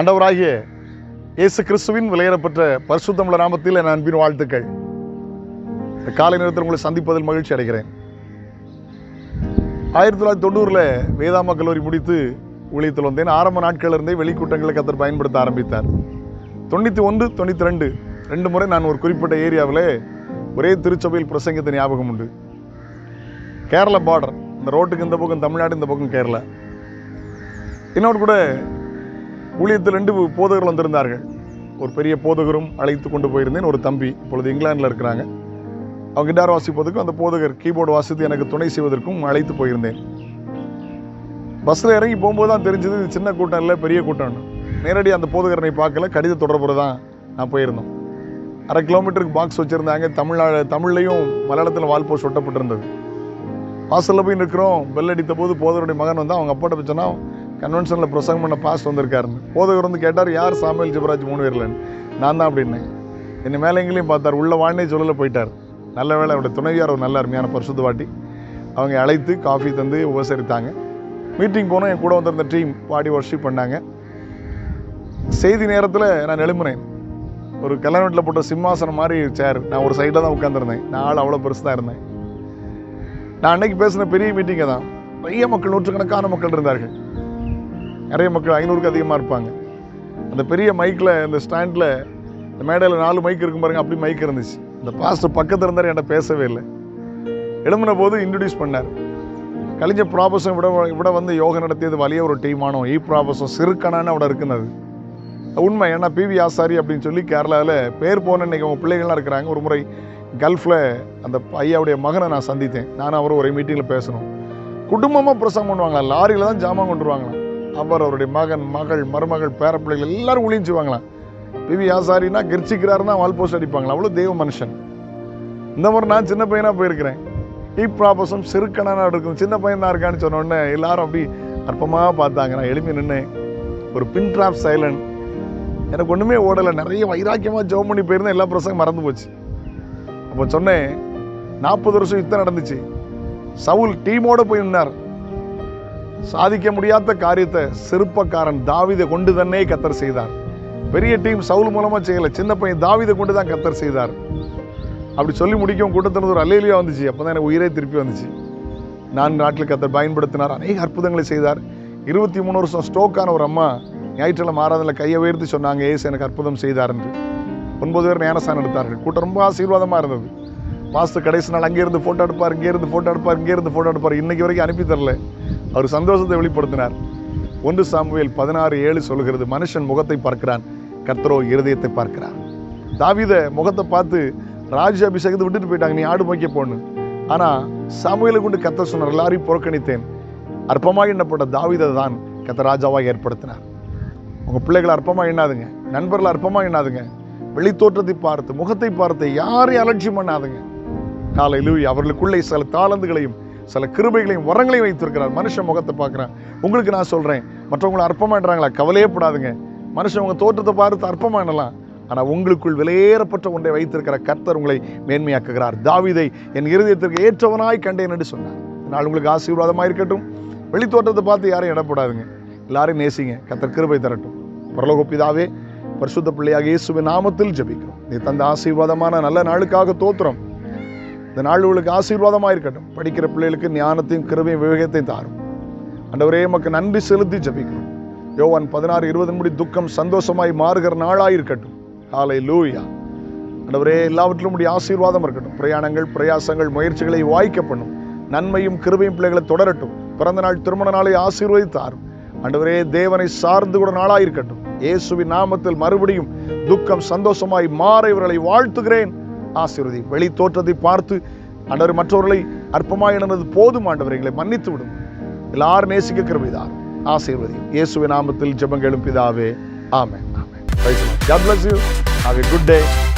ஆண்டவராகிய இயேசு கிறிஸ்துவின் விலையேறப்பட்ட பரிசுத்தமிழ நாமத்தில் என் அன்பின் வாழ்த்துக்கள். இந்த காலை நேரத்தில் உங்களை சந்திப்பதில் மகிழ்ச்சி அடைகிறேன். ஆயிரத்தி தொள்ளாயிரத்தி தொண்ணூறில் வேதாம கல்லூரி முடித்து ஊழியத்தில் வந்தேன். ஆரம்ப நாட்களிலிருந்தே வெளிக்கூட்டங்களுக்கு வெளிக்கூட்டங்களை கத்தர் பயன்படுத்த ஆரம்பித்தார். தொண்ணூற்றி ஒன்று தொண்ணூற்றி ரெண்டு ரெண்டு முறை நான் ஒரு குறிப்பிட்ட ஏரியாவில் ஒரே திருச்சபையில் பிரசங்கத்தை ஞாபகம் உண்டு. கேரளா பார்டர் இந்த ரோட்டுக்கு இந்த பக்கம் தமிழ்நாடு இந்த பக்கம் கேரளா. இன்னொரு கூட ஊழியத்தில் ரெண்டு போதகர்கள் வந்திருந்தார்கள். ஒரு பெரிய போதகரும் அழைத்து கொண்டு போயிருந்தேன். ஒரு தம்பி இப்பொழுது இங்கிலாந்தில் இருக்கிறாங்க. அவங்க கிட்டார் வாசிப்பதற்கும் அந்த போதகர் கீபோர்டு வாசித்து எனக்கு துணை செய்வதற்கும் அழைத்து போயிருந்தேன். பஸ்ஸில் இறங்கி போகும்போது தான் தெரிஞ்சது இது சின்ன கூட்டம் இல்லை பெரிய கூட்டம் நேரடி அந்த போதகரனை பார்க்கல. கடித தொடர்புற தான் நான் போயிருந்தோம். அரை கிலோமீட்டருக்கு பாக்ஸ் வச்சுருந்தாங்க. தமிழ்நாடு தமிழ்லையும் மலையாளத்தில் வால்போஸ்ட் ஒட்டப்பட்டிருந்தது வாசலில் போய் நிற்கிறோம். பெல் அடித்த போது போதகருடைய மகன் வந்து அவங்க அப்பாட்ட போய் கன்வென்ஷனில் பிரசங்கம் பண்ண பாஸ்ட் வந்திருக்காருன்னு. போதகர் வந்து கேட்டார் யார் சாமியல் ஜிபராஜ் மூணு பேர்லன்னு நான் தான் அப்படின்னேன் என்னை மேலே எங்கேயும் பார்த்தார். உள்ள வாண்டே சொல்லல போயிட்டார். நல்ல வேளை அவருடைய துணைவியார் ஒரு நல்ல அருமையான பரிசுத்த வாட்டி அவங்க அழைத்து காஃபி தந்து உபசரித்தாங்க. மீட்டிங் போனோம். என் கூட வந்திருந்த டீம் பாடி ஒர்ஷிப் பண்ணாங்க. செய்தி நேரத்தில் நான் எழும்புனேன். ஒரு கல்யாணத்தில் போட்ட சிம்மாசனம் மாதிரி சேர் நான் ஒரு சைடில் தான் உட்காந்துருந்தேன் நான் ஆள் அவ்வளோ பெருசு தான் இருந்தேன். நான் அன்னைக்கு பேசின பெரிய மீட்டிங்கை தான் நிறைய மக்கள் நூற்றுக்கணக்கான மக்கள் இருந்தார்கள். நிறைய மக்கள் ஐநூறுக்கு அதிகமாக இருப்பாங்க. அந்த பெரிய மைக்கில் இந்த ஸ்டாண்டில் இந்த மேடையில் நாலு மைக் இருக்கும் பாருங்க அப்படி மைக் இருந்துச்சு. அந்த பாஸ்டர் பக்கத்தில் இருந்தார் என்கிட்ட பேசவே இல்லை. எழும்பின போது இன்ட்ரடியூஸ் பண்ணார். கழிஞ்ச ப்ராபஸம் இவிட இவிட வந்து யோகா நடத்தியது வலிய ஒரு டீமானோ e ஈ ப்ராபஸம் சிறுக்கணான்னு அவட இருக்குனது. உண்மை ஏன்னா பிவி ஆசாரி அப்படின்னு சொல்லி கேரளாவில் பேர் போன இன்னைக்கு அவங்க பிள்ளைகள்லாம் இருக்கிறாங்க. ஒரு முறை கல்ஃபில் அந்த ஐயாவுடைய மகனை நான் சந்தித்தேன். நானும் அவரும் ஒரே மீட்டிங்கில் பேசணும். குடும்பமாக பிரசங்கம் பண்ணுவாங்களா? லாரியில் தான் ஜாமான் கொண்டு அவர் அவருடைய மகன் மகள் மருமகள் பேர பிள்ளைகள் எல்லாரும் ஒளிஞ்சுவாங்களாம். பிவி ஆசாரினா கெர்ச்சிக்கிறாருன்னா வால் போஸ்ட் அடிப்பாங்களா அவ்வளோ தெய்வ மனுஷன். இந்த மாதிரி நான் சின்ன பையனாக போயிருக்கிறேன். ஈ ப்ராபஸம் சிறுக்கணனா இருக்கும். சின்ன பையன் தான் இருக்கான்னு சொன்ன எல்லாரும் அப்படி அற்பமாக பார்த்தாங்க. நான் எழுப்பி நின்று ஒரு பின் ட்ராப் சைலண்ட் எனக்கு ஒன்றுமே ஓடலை. நிறைய வைராக்கியமாக ஜோம் பண்ணி போயிருந்தேன். எல்லா பிரசங்கம் மறந்து போச்சு. அப்போ சொன்னேன் நாற்பது வருஷம் யுத்தம் நடந்துச்சு. சவுல் டீமோட போய் நின்னார். சாதிக்க முடியாத காரியத்தை சிறுப்பக்காரன் தாவிதை கொண்டு தன்னே கத்தர் செய்தார். பெரிய டீம் சவுல் மூலமா செய்யல சின்ன பையன் தாவிதை கொண்டு தான் கத்தர் செய்தார். அப்படி சொல்லி முடிக்கும் கூட்டத்தில் ஒரு அல்லேலியா வந்துச்சு. அப்போ தான் எனக்கு உயிரே திருப்பி வந்துச்சு. நான் நாட்டில் கத்தர் பயன்படுத்தினார் அநேக அற்புதங்களை செய்தார். இருபத்தி மூணு வருஷம் ஸ்ட்ரோக்கான ஒரு அம்மா ஞாயிற்றுக்கிழமை ஆராதனில் கையை உயர்த்தி சொன்னாங்க ஏசு எனக்கு அற்புதம் செய்தார் என்று. ஒன்பது பேர் ஞானஸ்தானம் எடுத்தார்கள். கூட்டம் ரொம்ப ஆசீர்வாதமாக இருந்தது. மாஸ்டர் கடைசி நாள் அங்கேருந்து ஃபோட்டோ எடுப்பார் இங்கேருந்து ஃபோட்டோ எடுப்பார் இங்கேருந்து ஃபோட்டோ எடுப்பார். இன்னைக்கு வரைக்கும் அனுப்பி தரல. அவர் சந்தோஷத்தை வெளிப்படுத்தினார். ஒன்று சாமுவேல் பதினாறு ஏழு சொல்கிறது மனுஷன் முகத்தை பார்க்கிறான் கர்த்தரோ இருதயத்தை பார்க்கிறார். தாவித முகத்தை பார்த்து ராஜ அபிஷேகத்தை விட்டுட்டு போயிட்டாங்க நீ ஆடு மொய்க்க போன்னு. ஆனால் சாமுவேலை கொண்டு கத்த சொன்னார் எல்லாரையும் புறக்கணித்தேன். அற்பமாக எண்ணப்பட்ட தாவிதை தான் கத்த ராஜாவாக ஏற்படுத்தினார். உங்கள் பிள்ளைகளை அற்பமாக எண்ணாதுங்க நண்பர்களை அற்பமாக எண்ணாதுங்க வெளித்தோற்றத்தை பார்த்து முகத்தை பார்த்து யாரையும் அலட்சியம் பண்ணாதுங்க. காலையில் அவர்களுக்குள்ளே சில தாளந்துகளையும் சில கிருபைகளையும் வரங்களையும் வைத்திருக்கிறார். மனுஷன் முகத்தை பார்க்குறான். உங்களுக்கு நான் சொல்கிறேன் மற்றவங்களை அற்பமாடுறாங்களா கவலையே படாதுங்க. மனுஷன் உங்கள் தோற்றத்தை பார்த்து அற்பமானலாம் ஆனால் உங்களுக்குள் விலையேறப்பட்ட ஒன்றை வைத்திருக்கிற கர்த்தர் உங்களை மேன்மையாக்குகிறார். தாவிதை என் இருதயத்திற்கு ஏற்றவனாய் கண்டேன் என்று சொன்னார். நான் உங்களுக்கு ஆசீர்வாதமாக இருக்கட்டும். வெளித்தோட்டத்தை பார்த்து யாரையும் இடப்படாதுங்க. எல்லாரையும் நேசிங்க. கத்தர் கிருபை தரட்டும். பரலோகப்பிதாவே பரிசுத்த பிள்ளையாக இயேசுவின் நாமத்தில் ஜபிக்கிறோம். நீ தந்த ஆசீர்வாதமான நல்ல நாளுக்காக தோத்துறோம். இந்த நாள் உங்களுக்கு ஆசீர்வாதமாக இருக்கட்டும். படிக்கிற பிள்ளைகளுக்கு ஞானத்தையும் கிருவையும் விவேகத்தையும் தாரும். ஆண்டவரே மக்கு நன்றி செலுத்தி ஜபிக்கிறோம். யோவான் பதினாறு இருபது முடி துக்கம் சந்தோஷமாய் மாறுகிற நாளாக இருக்கட்டும் காலை லூயா ஆண்டவரே எல்லாவற்றிலும் உடைய ஆசீர்வாதம் இருக்கட்டும். பிரயாணங்கள் பிரயாசங்கள் முயற்சிகளை வாய்க்க பண்ணும். நன்மையும் கிருபையும் பிள்ளைகளை தொடரட்டும். பிறந்த நாள் திருமண நாளை ஆசீர்வதித்தாரும். அண்டவரே தேவனை சார்ந்து கூட நாளாக இருக்கட்டும் இயேசுவின் நாமத்தில் மறுபடியும் துக்கம் சந்தோஷமாய் மாற இவர்களை வாழ்த்துகிறேன். ஆசீர்வதி வெளி தோற்றத்தை பார்த்து ஆண்டவர் மற்றவர்களை அற்பமாக எண்ணது போதும் ஆண்டவர்களை மன்னித்து விடும் எல்லாரும் நேசிக்க கிருபைதார் ஆசீர்வதி இயேசுவின் நாமத்தில் ஜபங்களும் பிதாவே ஆமே ஆமே God bless you. Have a good day.